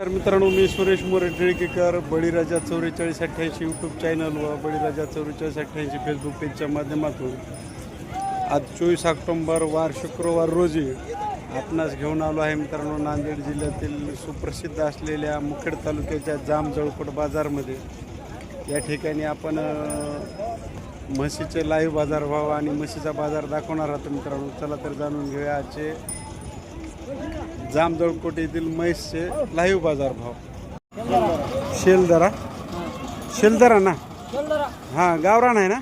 तर मित्रांनो मी सुरेश मोरे टिळकेकर बळीराजा चौवेचाळीस अठ्ठ्याऐंशी यूट्यूब चॅनल व बळीराजा चौवेचाळीस अठ्ठ्याऐंशी फेसबुक पेजच्या माध्यमातून आज चोवीस ऑक्टोंबर वार शुक्रवार रोजी आपणास घेऊन आलो आहे मित्रांनो नांदेड जिल्ह्यातील सुप्रसिद्ध असलेल्या मुखेड तालुक्याच्या जाम जळकोट बाजारमध्ये. या ठिकाणी आपण म्हशीचे लाईव्ह बाजारभाव आणि म्हशीचा बाजार दाखवणार आहोत मित्रांनो. चला तर जाणून घेऊया आजचे जामजळकोट येथील म्हैसचे लाईव्ह बाजार भाव. शेलदरा. शेलदरा ना? हा गावरान आहे ना?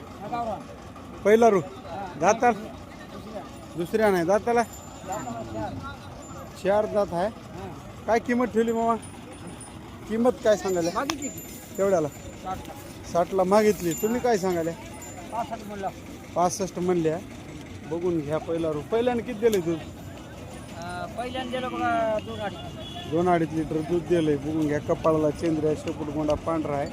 पहिला रू. दाताल? दुसऱ्या. नाही दाताला? चार. दात आहे. काय किंमत ठेवली मामा? किंमत काय सांगायला? तेवढ्याला साठला. मागितली. तुम्ही काय सांगायला? पासष्ट म्हणल्या. बघून घ्या पहिला रू. पहिल्याने किती दिले दूध पहिल्यांदा दिलं बघा दोन अडीच. दोन अडीच लिटर दूध दिलंय. बघून घ्या कपाळाला चेंद्र्या शेपूट गोंडा पांढरा आहे.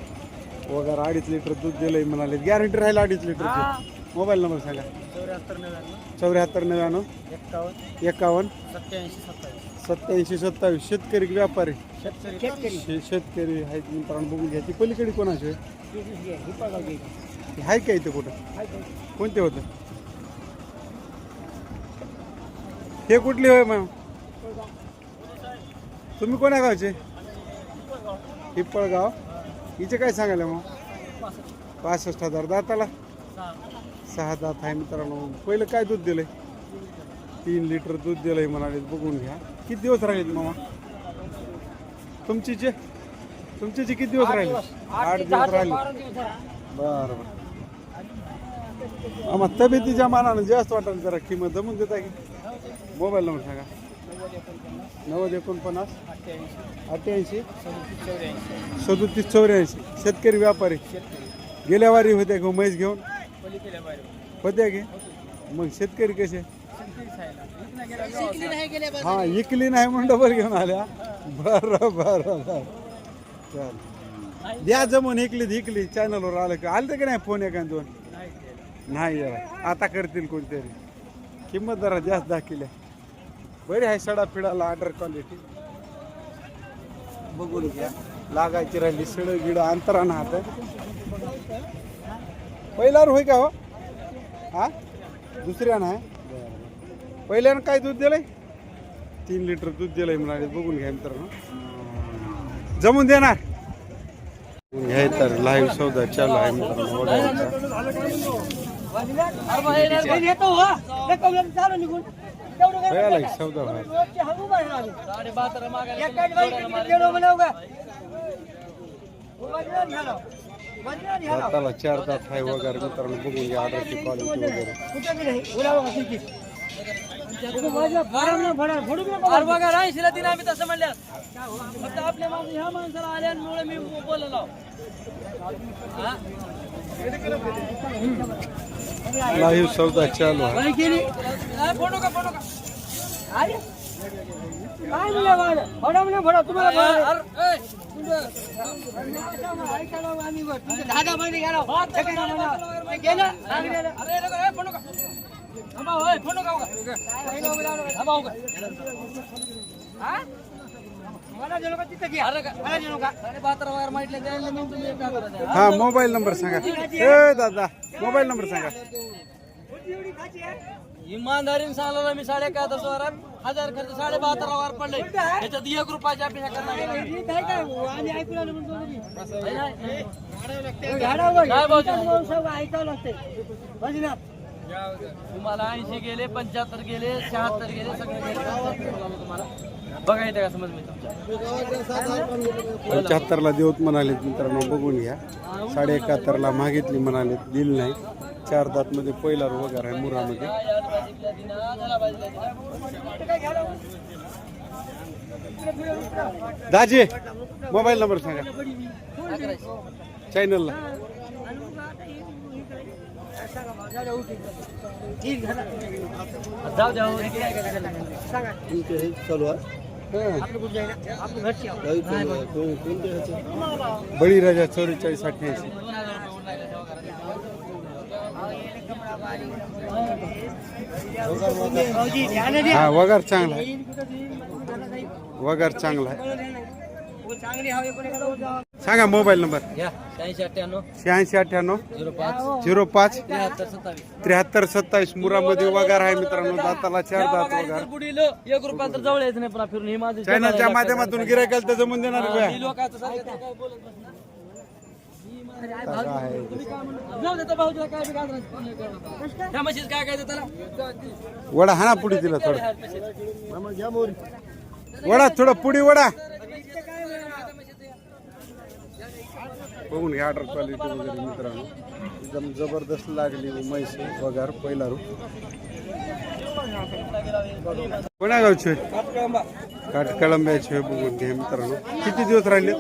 वगैरे अडीच लिटर दूध दिलंय म्हणाले. गॅरंटी राहील अडीच लिटर मोबाईल नंबर सांगा. चौऱ्याहत्तर नव्याण्णव. चौऱ्याहत्तर नव्याण्णव. एक्कावन्न एकावन्न. सत्याऐंशी सत्तावीस. सत्याऐंशी सत्तावीस. शेतकरी की व्यापारी? शेतकरी. शेतकरी. शे- शेतकरी आहेत मित्रांनो बघून घ्या. ती पलीकडे कोणाची आहे? ती आहे का इथे कुठं? कोणते होतं? हे कुठली होय मॅम? तुम्ही कोण्या गावचे? हिप्पळगाव हिचे काय सांगायला मग? पासष्ट हजार दाताला? सहा दात आहे मित्रांनो. पहिलं काय दूध दिलंय? तीन लिटर दूध दिलंय म्हणाले बघून घ्या. किती दिवस राहिले मामा? तुमची जे तुमचे जे किती दिवस राहिले? आठ दिवस राहिले. बरं बरं आम्हा तब्येतीच्या मानानं जास्त वाटेल जरा किंमत जमून देता की? मोबाईल नंबर सांगा नव्वद एकोणपन्नास? अठ्ठ्याऐंशी. सदोतीस चौऱ्याऐंशी. शेतकरी व्यापारी. गेल्या वारी होत्या घेऊन म्हैस घेऊन? होत्या की? मग शेतकरी कसे? हा इकली नाही म्हणून डबल घेऊन आल्या. बरं बरं बरं. चल द्या जमून इकली इकली चॅनलवर आलं का? आलं की नाही फोन एका दोन? नाही आता करतील कोणतरी. किंमत जरा जास्त दाखिल्या बरी आहे सडा फिडाला ऑर्डर क्वालिटी बघून घ्या लागायची राहिली सड गिड अंतरानं हात. पहिल्यावर होय का हो? हा? दुसऱ्यानं आहे पहिल्यानं काय दूध दिलंय? तीन लिटर दूध दिलंय म्हणाले. बघून घ्या मित्रांनो. जमून देणार? घ्याय तर लाईव्ह सौदा चालू आहे मित्रांनो. बघायचा बहात्तर मागायला दाताला चार आहे वगैरे मित्रांनो बघून घ्या ऑर्डरची क्वालिटी वगैरे अरे बघा राईशीला दिन आम्ही तसं म्हणल्या फक्त आपल्या माणसं ह्या माणसाला आल्यामुळे मी बोललो लाईव्ह सौदा चालू आहे फोटो का फोटो का काय म्हणले फोडा म्हणे फोडा तुम्हाला दहा महिने गेला अरे हो? हा काय हा मोबाईल नंबर सांगा. ए दादा मोबाईल नंबर सांगा. इमानदारीने सांगला मी साडे एकाहत्तर सोळा हजार खर्च साडे बहात्तर वर पडले. त्याच्यात एक रुपयाची अपेक्षा करणार तुम्हाला ऐंशी गेले पंच्याहत्तर गेले शहात्तर गेले सगळे गेले. तुम्हाला बघा येते का समज मी तुमच्या पंच्याहत्तरला देऊत म्हणालेत मित्रांनो बघून घ्या. साडे एकाहत्तरला मागितली म्हणालेत दिली नाही. चार दातमध्ये पहिला रो वगैरे आहे मुरामध्ये. दाजे मोबाईल नंबर सांगा. चॅनलला जाऊ द्या हो. चालू आहे बळीराजा चौवेचाळीस अठ्ठ्याऐंशी हा वगार चांगला आहे वगार चांगला आहे सांगा मोबाईल नंबर. शहाऐंशी अठ्ठ्याण्णव. झिरो पाच. झिरो पाच. त्र्याहत्तर सत्तावीस. मुरामध्ये वगार आहे मित्रांनो. दाताला चार दात वगार. पुढील एक रुपया तर जवळ यायचं नाही फिरून. हे माझं माध्यमातून गिरायकाला तर जमून देणार हा, का वडा हाना पुढे तिला थोडं. वडा थोडं पुढे वडा. बघून घ्या ऑर्डर क्वालिटी वगैरे मित्रांनो. एकदम जबरदस्त लागली म्हैस वगार पहिला रू कोणा गावचे काटकळंब्याचे बघून घ्या मित्रांनो. किती दिवस राहिले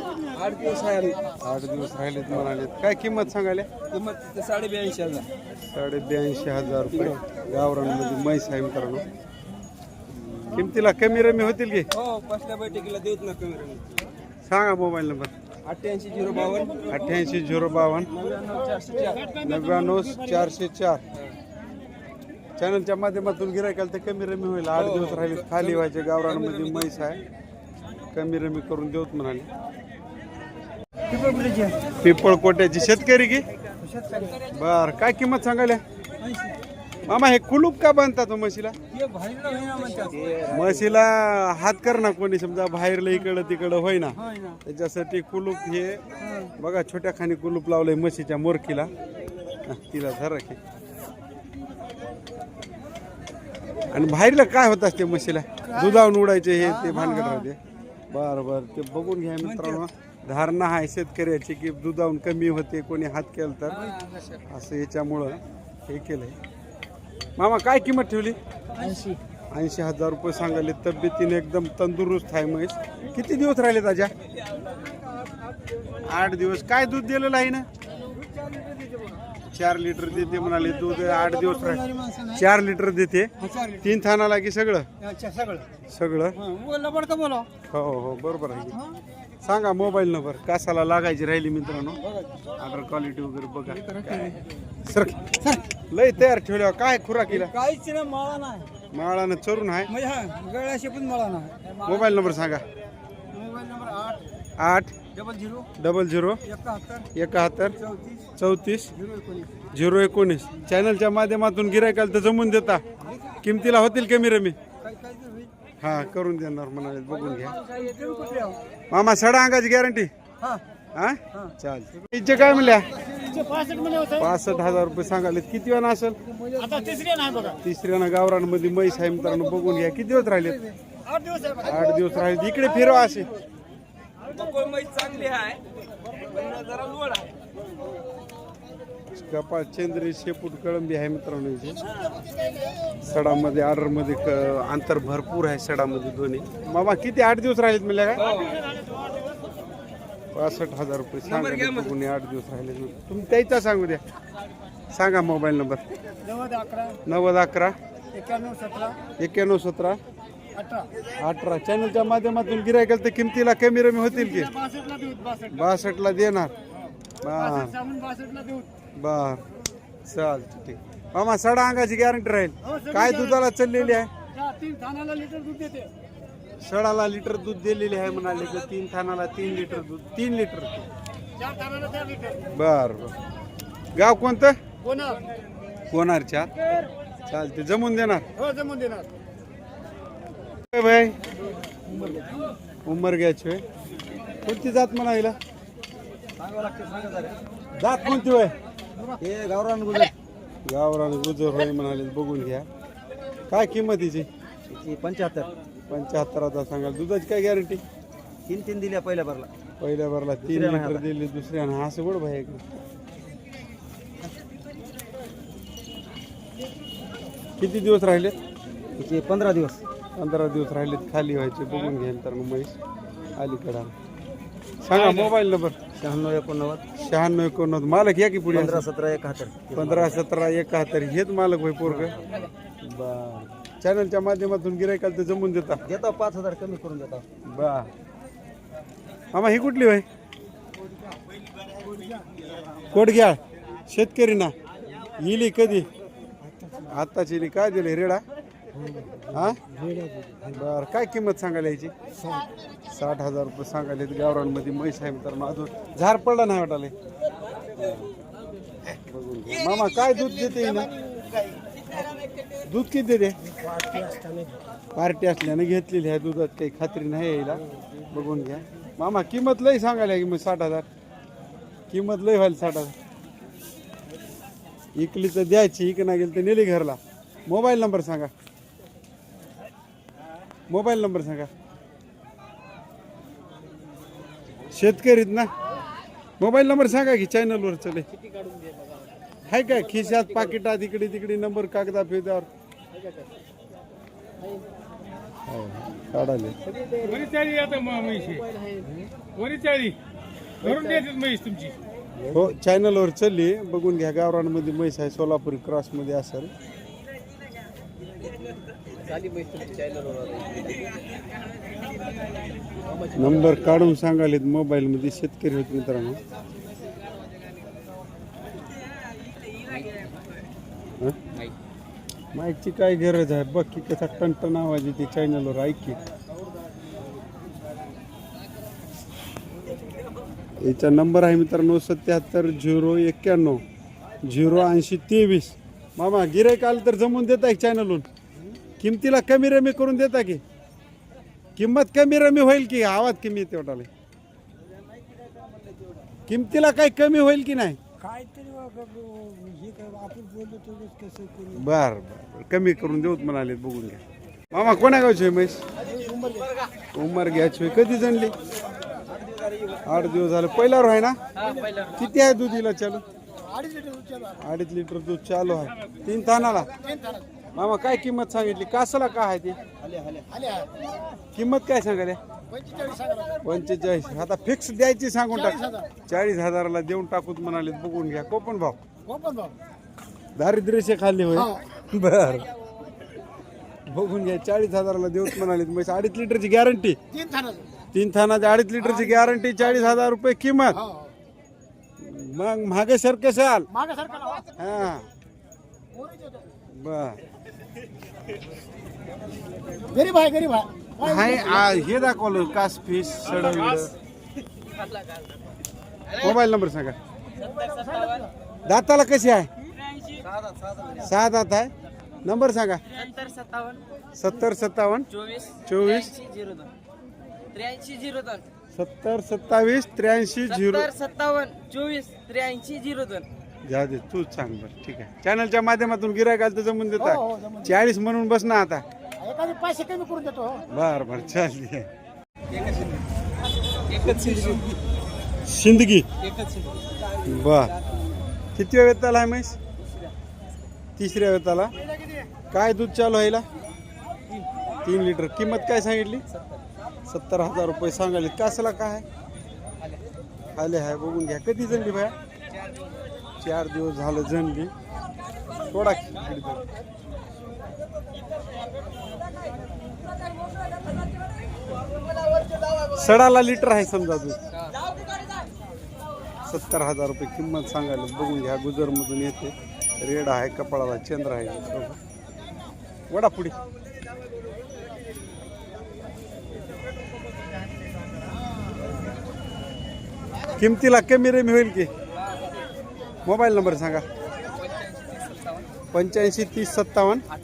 आठ दिवस आहे आठ दिवस राहिलेत म्हणाले काय किंमत सांगायला? किंमत साडे ब्याऐंशी हजार. साडे ब्याऐंशी हजार रुपये. गावरांमध्ये म्हैस आहे मित्रांनो. किमतीला कमी रमी होतील की? हो पहिल्या बैठकीला देऊत ना कमी सांगा मोबाईल नंबर. अठ्ठ्याऐंशी झिरो बावन्न. अठ्ठ्याऐंशी झिरो बावन्न. नव्याण्णव चारशे चार. नव्याण्णव चारशे चार चॅनलच्या माध्यमातून गिरायकाल तर कमी रमी होईल. आठ दिवस राहिले खाली व्हायचे. गावरांमध्ये म्हैस आहे. कमी रमी करून देऊत म्हणाले. पिपळ कोट्याची शेतकरी की? बर काय किंमत सांगायला? मामा हे कुलूप का बांधतात हो म्हशीला? म्हशीला हात कर ना कोणी समजा बाहेरला इकडं तिकडं होय ना त्याच्यासाठी कुलूप हे बघा छोट्या खाणी कुलूप लावलंय म्हशीच्या मोरकीला हा, तिला धरा की. आणि बाहेरला काय होत असते म्हशीला? दुधावून उडायचे हे ते भानगड राहते. बर बर ते बघून घ्या मित्रांनो. धारणा आहे शेतकऱ्याची की दुधावून कमी होते कोणी हात केलं तर. असं याच्यामुळं हे केलंय. मामा काय किंमत ठेवली? ऐंशी. ऐंशी हजार रुपये सांगाले तब्येतीने एकदम तंदुरुस्त आहे म्हैस किती दिवस राहिले ताज्या? आठ दिवस. काय दूध दिलेलं आहे ना? चार लिटर देते म्हणाले दूध आठ दिवस राहिले चार लिटर देते. तीन थानाला की सगळं? सगळं. सगळं? हो हो बरोबर आहे. सांगा मोबाईल नंबर. कासाला लागायची राहिली मित्रांनो? ऑर्डर क्वालिटी वगैरे बघा. सर लय तयार ठेवल्यावर काय खुराकीला? काहीच ना मला नाही. माळानं चरून आहे. म्हणजे हा गळ्याशी पण मला नाही. मोबाईल नंबर सांगा. मोबाईल नंबर आठ. आठ. Double zero. Double zero. एकाहत्तर. एकाहत्तर. चौतीस. चौतीस. झिरो एकोणीस. झिरो एकोणीस. चॅनलच्या माध्यमातून गिरायकाल तर जमून देता. किमतीला होतील कमी रमी? काही काही तर होईल. हा करून देणार म्हणाले. बघून घ्या. काही येते कुठे आहो मामा सडा अंगाची गॅरंटी हा. हा? चालते हिचे काय म्हणल्या? पासष्ट हजार रुपये सांगाले किती वेळा असेल? तिसऱ्यानं गावरांमध्ये म्हैस आहे मित्रांनो बघून घ्या. किती दिवस राहिले आठ दिवस आहे आठ दिवस राहिले इकडे फिरवा असे. चांगली आहे. कपाळ चंद्री शेपूट कळंबी आहे मित्रांनो इथे. सडामध्ये ऑर्डरमध्ये क- अंतर भरपूर आहे सडामध्ये दोन्ही. मामा किती आठ दिवस राहिलेत म्हणल्या काय पासष्ट हजार रुपये सांगा हे आठ दिवस राहिले तुम्ही त्याचा सांगू द्या. सांगा मोबाईल नंबर. नव्वद अकरा नव्वद अकरा एक्याण्णव सतरा एक्क्याण्णव सतरा अठरा. अठरा. चॅनलच्या माध्यमातून गिरायकाल तर किमतीला कमी रमी होतील की? बासष्टला देणार. साबण बासष्टला देऊ बर. चालतं ठीक मामा सडा अंगाची गॅरंटी राहील. काय दुधाला चाललेली आहे? त्या तीन थानाला लिटर दूध देते. सडाला लिटर दूध दिलेली आहे म्हणाले तर तीन थानाला तीन लिटर दूध तीन लिटर चार चार बर बर. गाव कोणतं? कोणार. कोणारच्या? चालते जमून देणार. हो जमून देणार. ए भाई उमर घ्यायची होय. कोणती जात म्हणायला? जात कोणती होय? हे गावरान गुजर. गावरान गुजर होय म्हणाले बघून घ्या. काय किंमत हिची? पंच्याहत्तर. पंच्याहत्तराचा सांगाल दुधाची काय गॅरंटी तीन तीन दिल्या पहिल्या भरला. पहिल्या भरला तीन लिटर दिले दुसऱ्यानं असं गोड भाई किती दिवस राहिले? तिचे पंधरा दिवस. पंधरा दिवस राहिलेत खाली व्हायचे बघून घ्या तर म्हैस अलीकडा सांगा मोबाईल नंबर. शहाण्णव एकोणनव्वद. शहाण्णव एकोणनव्वद. मालक या की पुढे? पंधरा सतरा एकाहत्तर. पंधरा सतरा एकाहत्तर. हेच मालक होय पोरग. बर. चॅनलच्या माध्यमातून गिरायकाल तर जमून देता. देतो पाच हजार कमी करून देतो. बा. मामा ही कुठली होय? कोडग्याळ शेतकरी ना. इली कधी? आत्ताची इली काय दिली? रेडा? हा? बर काय किंमत सांगायला याची साठ हजार रुपये सांगायला गावरांमध्ये म्हैस आहे तर अजून झार पडला नाही वाटाले बघून घ्या. मामा काय दूध देते ना? दूध किती देते? पार्टी असल्यानं घेतलेली आहे दुधात काही खात्री नाही यायला. बघून घ्या. मामा किंमत लय सांगायला की मग साठ हजार. किंमत लय व्हायला साठ हजार. इकली तर द्यायची इक ना गेली तर नेली घरला. मोबाईल नंबर सांगा. मोबाईल नंबर सांगा. शेतकरीत ना? मोबाईल नंबर सांगा की चॅनलवर चले. हाय काय खिशात पाकिटात इकडे तिकडे नंबर कागदा फिदावर काढाले वरी चाळी आता म- म्हैस आहे. वरी चाळी धरून द्यायची म्हैस तुमची. हो चॅनलवर चालली. बघून घ्या गावरांमध्ये म्हैस आहे सोलापुरी क्रॉसमध्ये असेल. नंबर काढून सांगालेत मोबाईलमध्ये शेतकरी होते मित्रांनो. माहितीची माईकची काय गरज आहे? बघ की कसा टनटन आवाज येते चॅनलवर ऐक याचा नंबर आहे मित्रांनो सत्याहत्तर झिरो एक्क्याण्णव झिरो ऐंशी तेवीस. मामा गिरायक आलं तर जमून देत आहे चॅनलहून किमतीला कमी रमी करून देता की? किंमत कमी रमी होईल की? आवाज कमी येते वाटाले किमतीला काही कमी होईल की नाही? बर बर. कमी करून देऊत म्हणाले बघून घ्या. मामा कोणा गावची आहे म्हैस? उमर घ्यायची कधी जणली आठ दिवस झाले. पहिल्यावर आहे ना? किती आहे दुधीला चालू? अडीच लिटर दूध चालू आहे. तीन थानाला? मामा काय किंमत सांगितली? कासाला काय आहे ती? किंमत काय सांगाले पंचेचाळीस. आता फिक्स द्यायची सांगून टाक. चाळीस हजाराला देऊन टाकूत म्हणाले बघून घ्या. कोपन भाव. दारिद्र्यचे खाल्ले होय. बर. बघून घ्या. चाळीस हजाराला देऊत म्हणाले म्हणजे अडीच लिटरची गॅरंटी तीन थाना तीन थानाची अडीच लिटरची गॅरंटी चाळीस हजार रुपये किंमत. मग मागे मागे सारखा हा. बर गरीब आहे गरीब आहे. हाय आ, हे दाखवलं कास फिश सडवलं मोबाईल नंबर सांगा. दाताला कशी आहे? सहा दात आहे. नंबर सांगा. सत्तर सत्तावन्न. सत्तर सत्तावन्न चोवीस. चोवीस. झिरो दोन त्र्याऐंशी झिरो दोन सत्तर सत्तावीस त्र्याऐंशी झिरो सत्तर सत्तावन्न चोवीस त्र्याऐंशी झिरो दोन जाऊ दे तूच सांग बरं ठीक आहे. चॅनलच्या माध्यमातून गिरायक आलं तर जमून हो, हो, देता. चाळीस म्हणून बस ना आता. एखादे पैसे कमी करून देतो हो. बर बर चालते शिंदगी बर. किती वेताला आहे म्हैस? तिसऱ्या वेताला. काय दूध चालू आहे हिला? तीन लिटर. किंमत काय सांगितली? सत्तर हजार रुपये सांगायले. कासला काय? आले. आहे बघून घ्या. कधी जणली बाया? चार दिवस झालं जणली थोडा सडाला लिटर आहे समजा दूध. सत्तर हजार रुपये किंमत सांगायला बघून घ्या गुजरमधून येते. रेड आहे कपाळाला चंद्र आहे. वडा पुढे. किमतीला कमी रेमी होईल की? मोबाईल नंबर सांगा. पंच्याऐंशी तीस सत्तावन्न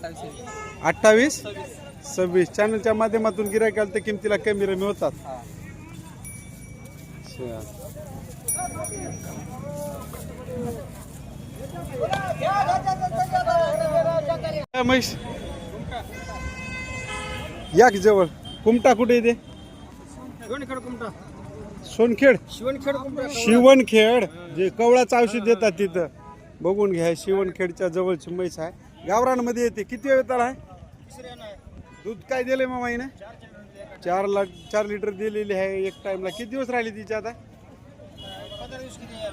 अठ्ठावीस सव्वीस. चॅनलच्या माध्यमातून गिरायक आलं तर किमतीला कमी रमी होतात. महेश या की जवळ? कुमटा कुठे येते कुमटा. सोनखेड. शिवणखेड शिवणखेड. जे कवळाचं औषध देतात तिथं. बघून घ्या शिवणखेडच्या जवळची म्हैस आहे. गावरानमध्ये येते. किती वेळ त्याला आहे? दूध काय दिलंय मामा हिनं? चार लाख चार लिटर दिलेली आहे एक टाइमला किती दिवस राहिले तिच्या आता?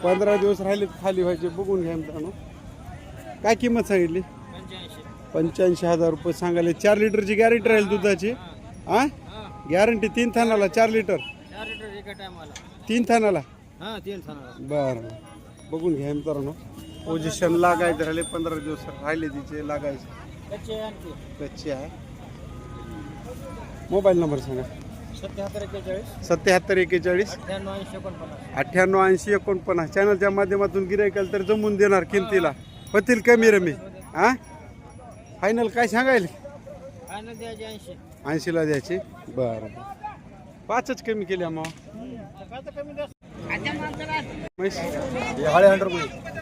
पंधरा दिवस राहिले खाली व्हायचे. बघून घ्या मित्रांनो. काय किंमत सांगितली? पंच्याऐंशी. हजार रुपये सांगायला. चार लिटरची गॅरंटी राहील दुधाची. हा गॅरंटी तीन थानाला चार लिटर. एका टायमाला तीन थानाला? हा तीन बरं. बघून घ्या मित्रांनो. पोझिशन लागायचं राहिले पंधरा दिवस राहिले तिचे लागायचे. आणखी. कच्ची आहे. मोबाईल नंबर सांगा. सत्याहत्तर एक्केचाळीस. अठ्ठ्याण्णव ऐंशी एकोणपन्नास. अठ्ठ्याण्णव ऐंशी एकोणपन्नास. चॅनलच्या माध्यमातून गिरायकाल तर जमून देणार किमतीला. होतील कमी रमी हा फायनल काय सांगायला? ऐंशीला द्यायची. बरं बरं. पाचच कमी केल्या मग हाळे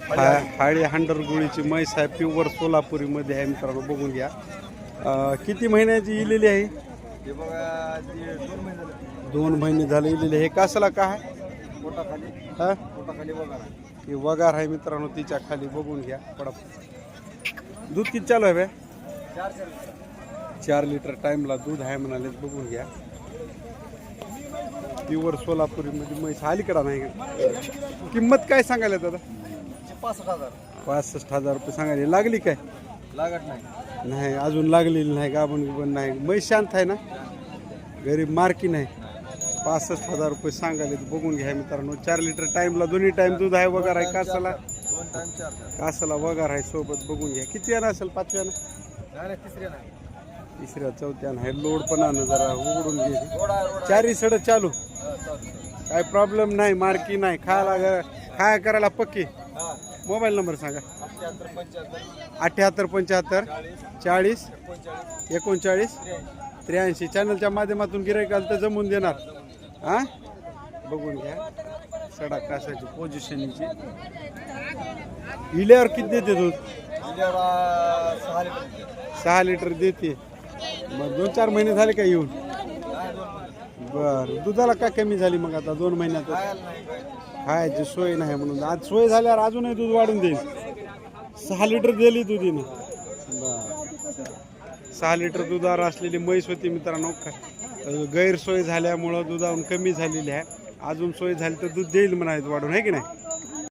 हा हाळी हंडर गुळीची म्हैस आहे प्युअर सोलापुरीमध्ये आहे मित्रांनो बघून घ्या किती महिन्याची इलेली आहे हे बघा ते दोन महिने झाले दोन महिने झाले इलेली हे कासला का आहे पोटाखाली हा पोटाखाली बघा ही वगार आहे मित्रांनो तिच्या खाली बघून घ्या पडा दूध किती चालू आहे बे चार चार चार लिटर टाइमला दूध आहे म्हणाले बघून घ्या प्युअर सोलापुरीमध्ये म्हैस अलीकडा नाही? किंमत काय सांगायला दादा? पासष्ट हजार. पासष्ट हजार रुपये सांगायला. लागली काय? लागत नाही. नाही अजून लागलेली नाही गाभण बिबण नाही. म्हैस शांत आहे ना? गरीब मार्की नाही. पासष्ट हजार रुपये सांगायला बघून घ्या मित्रांनो. चार लिटर टाइमला दोन्ही टाइम दूध आहे वगार आहे कासाला? कासाला वगार आहे सोबत बघून घ्या. किती यानं असेल? पाचव्यानं तिसऱ्या चौथ्यानं आहे लोड पण आणं जरा उघडून घे. चारी सड चालू. काय प्रॉब्लेम नाही मार्की नाही. खायला खाया करायला पक्की. मोबाईल नंबर सांगा. अठ्ठ्याहत्तर पंच्याहत्तर अठ्याहत्तर पंच्याहत्तर चाळीस एकोणचाळीस त्र्याऐंशी. चॅनलच्या माध्यमातून गिरायकाल तर जमून देणार. हा बघून घ्या. सडा कासाची पोझिशनची इल्यावर किती देते दूध? सहा लिटर. देते. मग दोन चार महिने झाले का येऊन? काय बर. दुधाला का कमी झाली मग आता दोन महिन्यात? काय खायची सोय नाही म्हणून. आज सोय झाल्यावर अजूनही दूध वाढून देईल. सहा लिटर दिली दुधीनं. बर. सहा लिटर दुधावर असलेली म्हैस होती मित्रांनो. गैरसोय झाल्यामुळं दुधावरून कमी झालेली आहे. अजून सोय झाली तर दूध देईल म्हणायचं वाढून. आहे की नाही?